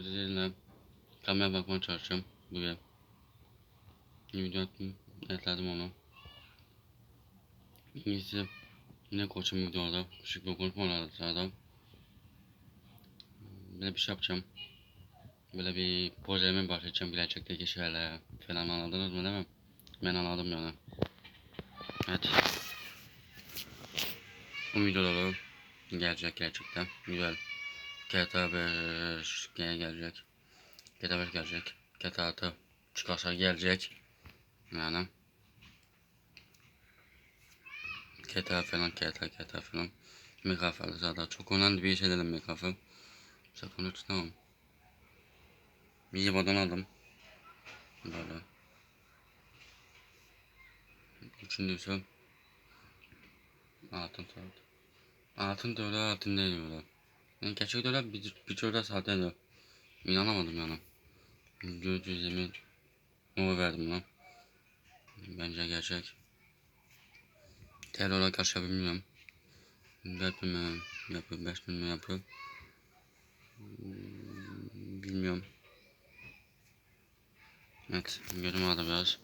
Sizinle kamera bakmaya çalışacağım bugün. Video attım, etledim onu. İngilizce ne koçum videoda, küçük bir konuşmalarda. Böyle bir şey yapacağım. Böyle bir projeme başlayacağım gelecekteki şeyler falan anladınız mı değil mi? Ben anladım yani. Evet. Bu videoları gelecek gerçekten güzel. GTA 5 gene gelecek. GTA 5 gelecek. GTA 6 çıkarsa gelecek. Yani. GTA falan GTA GTA falan. Mikrofon zaten çok önemli bir şey dedim mikrofon. Sakın tutamam. Bir yabadan aldım. Böyle. Üçüncüsü. Altın saat. Altın da öyle altın değil öyle. Yani gerçekten öyle bir, bir da sahte de. İnanamadım yani. Göz yüzümü o verdim lan. Bence gerçek. Terörle karşı bilmiyorum. Dört bin mi yapıyor, bin mi yapıyor. Bilmiyorum. Evet, gözüm ağrıdı biraz.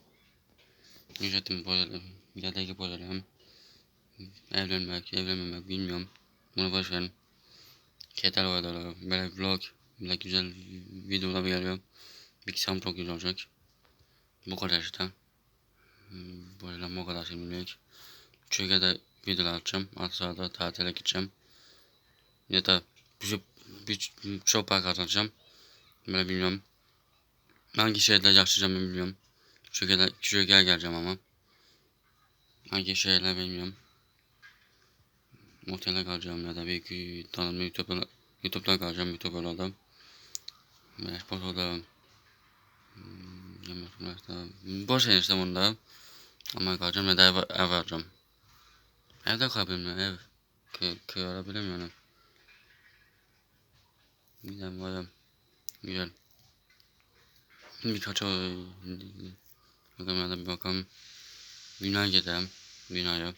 Ücretim boyalı, yerdeki boyalarım. Evlenmek, evlenmemek bilmiyorum. Bunu boş verin. O kadar. Böyle vlog, böyle güzel videolar geliyor. Bilgisayarım çok güzel olacak. Bu kadar işte. Hmm, Böyle bu kadar şimdilik. Çünkü de videolar atacağım. Az da tatile gideceğim. Ya da bir, bir, çok para kazanacağım. Böyle bilmiyorum. Hangi şeyler yaşayacağım ben bilmiyorum. Çünkü de Türkiye'ye geleceğim ama. Hangi şeyler bilmiyorum. Otele kalacağım ya da belki tanımlı YouTube'da YouTube'da kalacağım YouTube'larda. Meşpoto'da hmm, Boş yer işte bunda. Ama kalacağım ya da ev, ev alacağım. Evde kalabilirim ya ev. Köy, köy alabilirim yani. Güzel bayağı güzel. Birkaç ay Bakalım bir bakalım. Günay gidelim. Günay'a.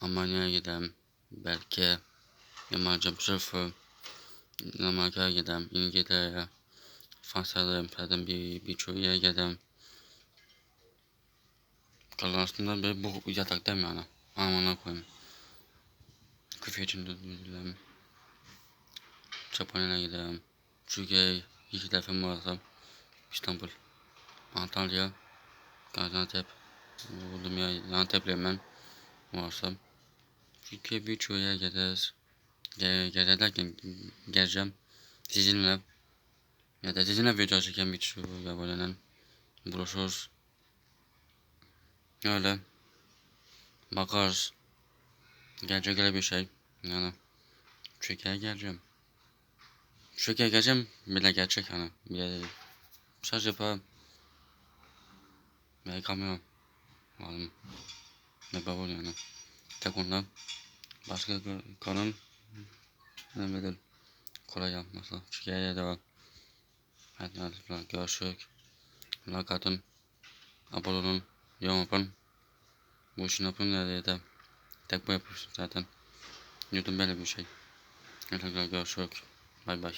Almanya'ya gidelim. Belki yapacağım sırfı. Amerika'ya gidelim. İngiltere'ye. Fransa'da zaten bir birçok yere gidelim. Kalan aslında böyle bu yatakta yani. Amına koyayım. Küfe için de gidelim. Japonya'ya gidelim. Türkiye'ye iki defa varsa İstanbul, Antalya, Gaziantep, oğlum ya Antep'liyim ben varsa. Türkiye yere gideriz. Ge gece derken geleceğim sizinle ya da sizinle video çeken birçok aboneden buluşuruz. Öyle bakarız. Gelecek öyle bir şey yani. Türkiye'ye geleceğim. Türkiye'ye geleceğim bile gerçek hani. Bile sadece para ve kamyon aldım. Ve bavul yani. Tek ondan başka kanın ne bileyim kolay yapması. Türkiye'ye de var. Hadi hadi görüşürüz. Abone olun. Yorum yapın. Bu işini yapın diye de tek bu yapıyorsun zaten. YouTube böyle bir şey. Tekrar görüşürüz. Bay bay.